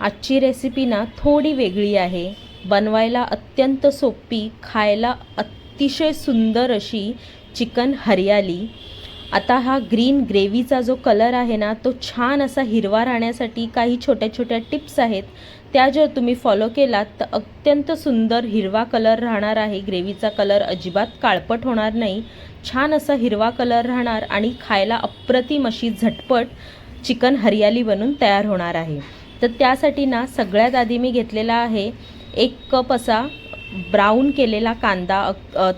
आजची रेसिपी ना थोडी वेगळी आहे. बनवायला अत्यंत सोपी खायला अतिशय सुंदर अशी चिकन हरियाली. आता हा ग्रीन ग्रेव्हीचा जो कलर आहे ना तो छान असा हिरवा राहण्यासाठी काही छोट्या छोट्या टिप्स आहेत. त्या जर तुम्ही फॉलो केलात तर अत्यंत सुंदर हिरवा कलर राहणार आहे. ग्रेव्हीचा कलर अजिबात काळपट होणार नाही. छान असा हिरवा कलर राहणार आणि खायला अप्रतिम अशी झटपट चिकन हरियाली बनून तयार होणार आहे. तर त्यासाठी ना सगळ्यात आधी मी घेतलेला आहे एक कप असा ब्राऊन केलेला कांदा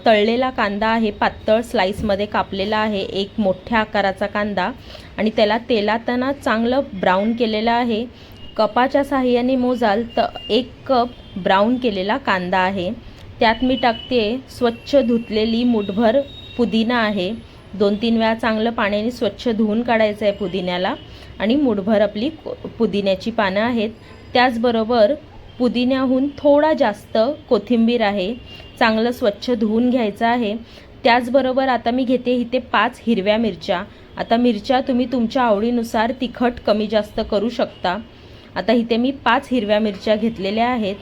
तळलेला कांदा आहे पातळ स्लाईसमध्ये कापलेला आहे एक मोठ्या आकाराचा कांदा आणि त्याला तेलाताना चांगलं ब्राऊन केलेलं आहे. कपाच्या साहाय्याने मोजाल तर एक कप ब्राऊन केलेला कांदा आहे. त्यात मी टाकते स्वच्छ धुतलेली मुठभर पुदिना आहे. दोन तीन वेळा चांगलं पाण्याने स्वच्छ धुवून काढायचं आहे पुदिन्याला. आणि मुठभर आपली पुदिन्याची पानं आहेत. त्याचबरोबर पुदिन्याहून थोडा जास्त कोथिंबीर आहे. चांगलं स्वच्छ धुवून घ्यायचं आहे. त्याचबरोबर आता मी घेते इथे पाच हिरव्या मिरच्या. आता मिरच्या तुम्ही तुमच्या आवडीनुसार तिखट कमी जास्त करू शकता. आता इथे मी पाच हिरव्या मिरच्या घेतलेल्या आहेत.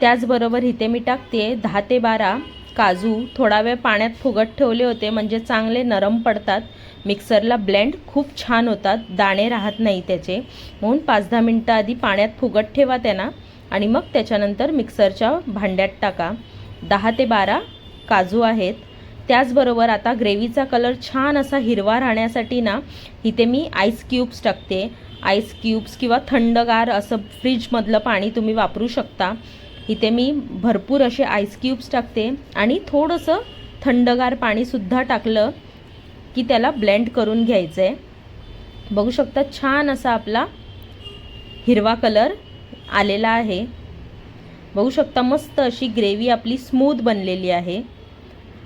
त्याचबरोबर इथे मी टाकते दहा ते बारा काजू थोडा वेळ पाण्यात फुगत ठेवले होते म्हणजे चांगले नरम पडतात. मिक्सरला ब्लेंड खूप छान होतात दाणे राहत नाही त्याचे. म्हणून पाच दहा मिनटं आधी पाण्यात फुगत ठेवा त्यांना आणि मग त्याच्यानंतर मिक्सरच्या भांड्यात टाका. दहा ते बारा काजू आहेत. त्याचबरोबर आता ग्रेव्हीचा कलर छान असा हिरवा राहण्यासाठी ना इथे मी आईस क्यूब्स टाकते. आईस क्यूब्स किंवा थंडगार असं फ्रीजमधलं पाणी तुम्ही वापरू शकता. इथे मी भरपूर असे आईस क्यूब्स टाकते आणि थोडंसं थंडगार पाणीसुद्धा टाकलं की त्याला ब्लेंड करून घ्यायचं आहे बघू शकता छान असा आपला हिरवा कलर आलेला आहे. बघू शकता मस्त अशी ग्रेव्ही आपली स्मूथ बनलेली आहे.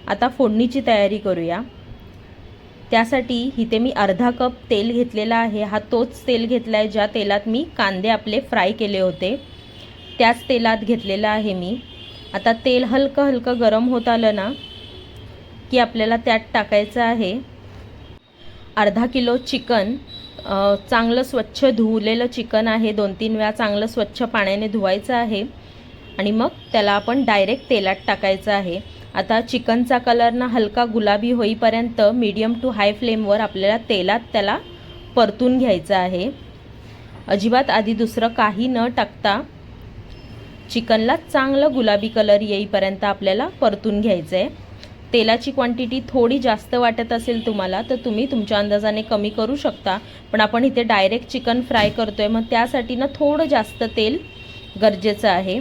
आता फोडणीची तयारी करूया. त्यासाठी इथे मी अर्धा कप तेल घेतलेला आहे. हा तोच तेल घेतला आहे ज्या तेलात मी कांदे आपले फ्राय केले होते. त्याच तेलात घेतलेलं आहे मी. आता तेल हलकं हलकं गरम होत आलं ना की आपल्याला त्यात टाकायचं आहे. अर्धा किलो चिकन चांगलं स्वच्छ धुवलेलं चिकन आहे. दोन तीन वेळा चांगलं स्वच्छ पाण्याने धुवायचं आहे. आणि मग त्याला आपण डायरेक्ट तेलात टाकायचं आहे. आता चिकनचा कलर ना हलका गुलाबी होईपर्यंत मीडियम टू हाय फ्लेमवर आपल्याला तेलात त्याला परतून घ्यायचं आहे. अजिबात आधी दुसरं काही न टाकता चिकनला चांगलं गुलाबी कलर येईपर्यंत आपल्याला परतून घ्यायचं आहे तेलाची क्वांटिटी थोडी जास्त वाटत असेल तुम्हाला तर तुम्ही तुमच्या अंदाजाने कमी करू शकता. पण आपण इथे डायरेक्ट चिकन फ्राय करतो आहे मग त्यासाठी ना थोडं जास्त तेल गरजेचं आहे.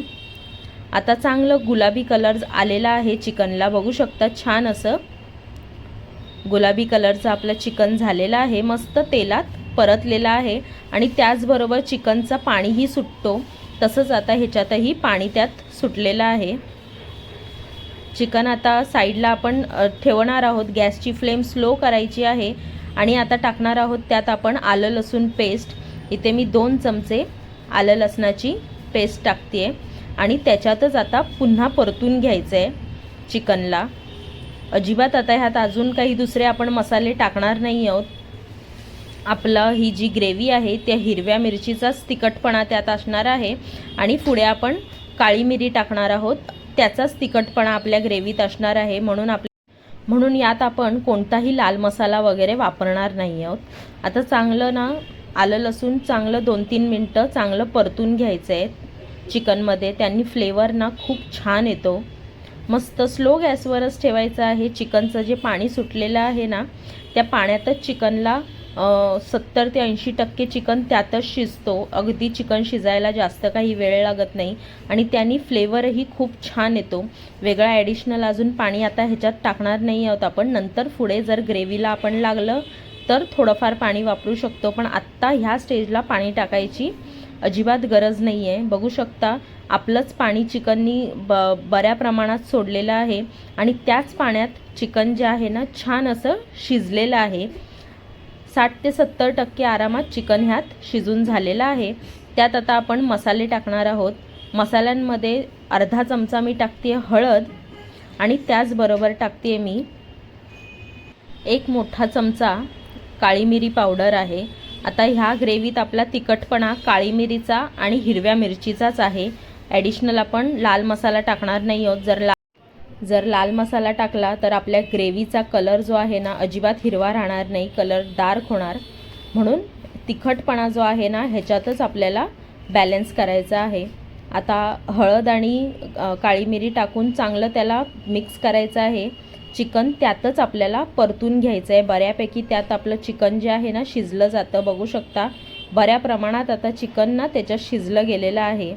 आता चांगलं गुलाबी कलर आलेला आहे चिकनला. बघू शकता छान असं गुलाबी कलरचं आपलं चिकन झालेलं आहे. मस्त तेलात परतलेलं आहे. आणि त्याचबरोबर चिकनचं पाणीही सुटतो. तसंच आता ह्याच्यातही पाणी त्यात सुटलेलं आहे. चिकन आता साईडला आपण ठेवणार आहोत. गॅसची फ्लेम स्लो करायची आहे आणि आता टाकणार आहोत त्यात आपण आलं लसूण पेस्ट. इथे मी दोन चमचे आलं लसणाची पेस्ट टाकते आणि त्याच्यातच आता पुन्हा परतून घ्यायचं आहे चिकनला. अजिबात आता ह्यात अजून काही दुसरे आपण मसाले टाकणार नाही आहोत. आपलं ही जी ग्रेव्ही आहे त्या हिरव्या मिरचीचाच तिखटपणा त्यात असणार आहे. आणि पुढे आपण काळी मिरी टाकणार आहोत. त्याचाच तिखटपणा आपल्या ग्रेव्हीत असणार आहे. म्हणून आपल्या म्हणून यात आपण कोणताही लाल मसाला वगैरे वापरणार नाही आहोत. आता चांगलं ना आलं लसूण चांगलं दोन तीन मिनटं चांगलं परतून घ्यायचं आहे. चिकनमध्ये त्यांनी फ्लेवर ना खूप छान येतो. मस्त स्लो गॅसवरच ठेवायचं आहे. चिकनचं जे पाणी सुटलेलं आहे ना त्या पाण्यातच चिकनला सत्तर ते ऐंशी टक्के चिकन त्यातच शिजतो. अगदी चिकन शिजायला जास्त काही वेळ लागत नाही आणि त्यानी फ्लेवरही खूप छान येतो. वेगळा ॲडिशनल अजून पाणी आता ह्याच्यात टाकणार नाही आहोत आपण. नंतर पुढे जर ग्रेव्हीला आपण लागलं तर थोडंफार पाणी वापरू शकतो. पण आत्ता ह्या स्टेजला पाणी टाकायची अजिबात गरज नाही आहे बघू शकता आपलंच पाणी चिकननी ब बऱ्या प्रमाणात सोडलेलं आहे आणि त्याच पाण्यात चिकन जे आहे ना छान असं शिजलेलं आहे. साठ ते सत्तर टक्के आरामात चिकन ह्यात शिजून झालेलं आहे. त्यात आता आपण मसाले टाकणार आहोत. मसाल्यांमध्ये अर्धा चमचा मी टाकते हळद आणि त्याचबरोबर टाकते मी एक मोठा चमचा काळी मिरी पावडर आहे. आता ह्या ग्रेव्हीत आपला तिखटपणा काळी मिरीचा आणि हिरव्या मिरचीचाच आहे. ॲडिशनल आपण लाल मसाला टाकणार नाही आहोत. जर ला जर लाल मसाला टाकला तर आपल्या ग्रेव्हीचा कलर जो आहे ना अजिबात हिरवा राहणार नाही कलर डार्क होणार. म्हणून तिखटपणा जो आहे ना ह्याच्यातच आपल्याला बॅलन्स करायचा आहे. आता हळद आणि काळी मिरी टाकून चांगलं त्याला मिक्स करायचं आहे. चिकन त्यातच आपल्याला परतून घ्यायचं आहे. बऱ्यापैकी त्यात आपलं चिकन जे आहे ना शिजलं जातं बघू शकता. बऱ्या प्रमाणात आता चिकन ना त्याच्यात शिजलं गेलेलं आहे.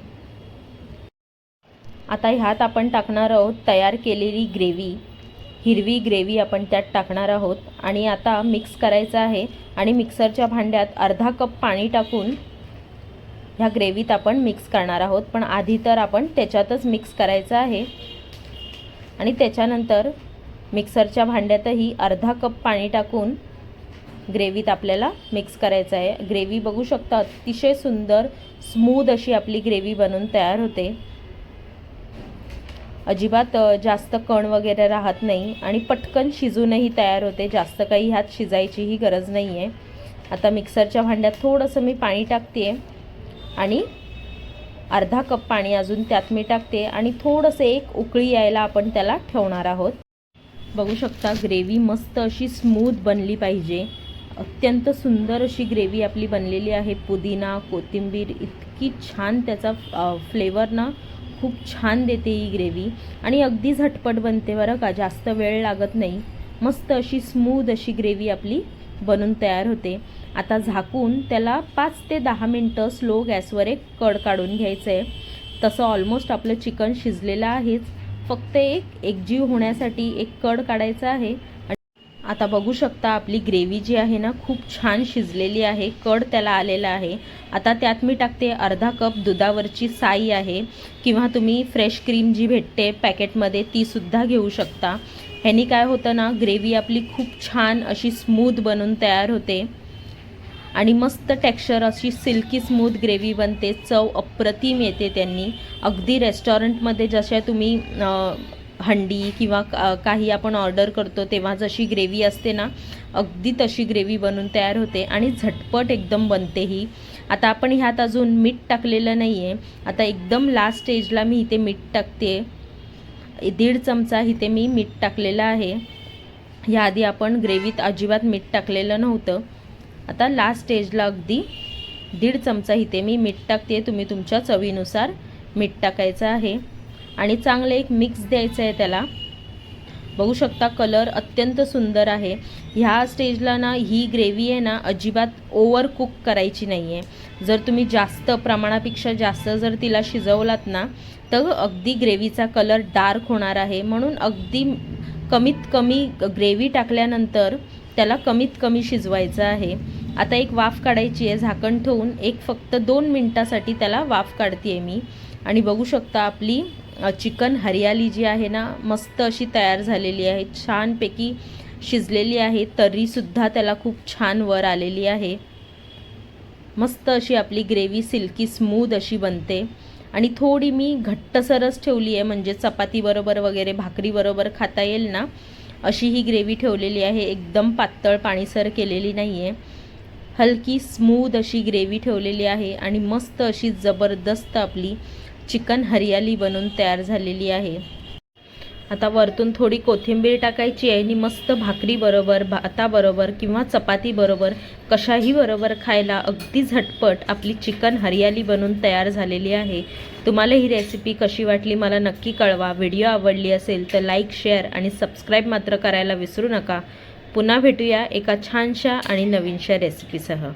आता ह्यात आपण टाकणार आहोत तयार केलेली ग्रेव्ही. हिरवी ग्रेव्ही आपण त्यात टाकणार आहोत. आणि आता मिक्स करायचं आहे. आणि मिक्सरच्या भांड्यात अर्धा कप पाणी टाकून ह्या ग्रेव्हीत आपण मिक्स करणार आहोत. पण आधी तर आपण त्याच्यातच मिक्स करायचं आहे. आणि त्याच्यानंतर मिक्सरच्या भांड्यातही अर्धा कप पाणी टाकून ग्रेव्हीत आपल्याला मिक्स करायचं आहे. ग्रेव्ही बघू शकता अतिशय सुंदर स्मूद अशी आपली ग्रेव्ही बनून तयार होते. अजिबात जास्त कण वगैरे राहत नाही आणि पटकन शिजूनही तयार होते. जास्त काही ह्यात शिजायचीही गरज नाही आहे आता मिक्सरच्या भांड्यात थोडंसं मी पाणी टाकते आणि अर्धा कप पाणी अजून त्यात मी टाकते आणि थोडंसं एक उकळी यायला आपण त्याला ठेवणार आहोत. बघू शकता ग्रेव्ही मस्त अशी स्मूथ बनली पाहिजे. अत्यंत सुंदर अशी ग्रेव्ही आपली बनलेली आहे. पुदिना कोथिंबीर इतकी छान त्याचा फ्लेवर ना खूप छान देते ही ग्रेव्ही आणि अगदी झटपट बनते बरं का जास्त वेळ लागत नाही. मस्त अशी स्मूद अशी ग्रेव्ही आपली बनून तयार होते. आता झाकून त्याला पाच ते दहा मिनटं स्लो गॅसवर एक कड काढून घ्यायचं आहे तसं ऑलमोस्ट आपलं चिकन शिजलेलं आहेच. फक्त एक एकजीव होण्यासाठी एक कड काढायचा आहे. आता बघू शकता आपली ग्रेव्ही जी आहे ना खूप छान शिजलेली आहे कड त्याला आलेला आहे. आता त्यात मी टाकते अर्धा कप दुधावरची साई आहे किंवा तुम्ही फ्रेश क्रीम जी भेटते पॅकेटमध्ये तीसुद्धा घेऊ शकता. ह्यानी काय होतं ना ग्रेव्ही आपली खूप छान अशी स्मूथ बनून तयार होते. आणि मस्त टेक्स्चर अशी सिल्की स्मूथ ग्रेव्ही बनते चव अप्रतिम येते त्यांनी. अगदी रेस्टॉरंटमध्ये जशा तुम्ही हंडी किंवा का- काही आपण ऑर्डर करतो तेव्हा जशी ग्रेव्ही असते ना अगदी तशी ग्रेव्ही बनून तयार होते आणि झटपट एकदम बनते ही. आता आपण ह्यात अजून मीठ टाकलेलं नाही आहे आता एकदम लास्ट स्टेजला मी इथे मीठ टाकते. दीड चमचा इथे मी मीठ टाकलेलं आहे. ह्याआधी आपण ग्रेव्हीत अजिबात मीठ टाकलेलं नव्हतं. आता लास्ट स्टेजला अगदी दीड चमचा इथे मी मीठ टाकते. तुम्ही तुमच्या चवीनुसार मीठ टाकायचं आहे. आणि चांगलं एक मिक्स द्यायचं आहे त्याला. बघू शकता कलर अत्यंत सुंदर आहे. ह्या स्टेजला ना ही ग्रेव्ही आहे ना अजिबात ओवर कुक करायची नाही आहे जर तुम्ही जास्त प्रमाणापेक्षा जास्त जर तिला शिजवलात ना तर अगदी ग्रेव्हीचा कलर डार्क होणार आहे. म्हणून अगदी कमीत कमी ग्रेव्ही टाकल्यानंतर त्याला कमीत कमी शिजवायचं आहे. आता एक वाफ काढायची आहे झाकण ठेवून एक फक्त दोन मिनटासाठी त्याला वाफ काढते आहे मी. आणि बघू शकता आपली चिकन हरियाली जी आहे ना मस्त अशी तयार झालेली आहे. छानपैकी शिजलेली आहे. तरीसुद्धा त्याला खूप छान वर आलेली आहे. मस्त अशी आपली ग्रेव्ही सिल्की स्मूद अशी बनते. आणि थोडी मी घट्टसरच ठेवली आहे म्हणजे चपातीबरोबर वगैरे भाकरीबरोबर खाता येईल ना अशी ही ग्रेव्ही ठेवलेली आहे. एकदम पातळ पाणीसर केलेली नाही आहे हलकी स्मूद अशी ग्रेव्ही ठेवलेली आहे. आणि मस्त अशी जबरदस्त आपली चिकन हरियाली बनून तयार झालेली आहे. आता वरतून थोडी कोथिंबीर टाकायची आहे आणि मस्त भाकरीबरोबर भाताबरोबर किंवा चपातीबरोबर कशाही बरोबर खायला अगदी झटपट आपली चिकन हरियाली बनून तयार झालेली आहे. तुम्हाला ही रेसिपी कशी वाटली मला नक्की कळवा. व्हिडिओ आवडली असेल तर लाईक शेअर आणि सबस्क्राईब मात्र करायला विसरू नका. पुन्हा भेटूया एका छानशा आणि नवीनशा रेसिपीसह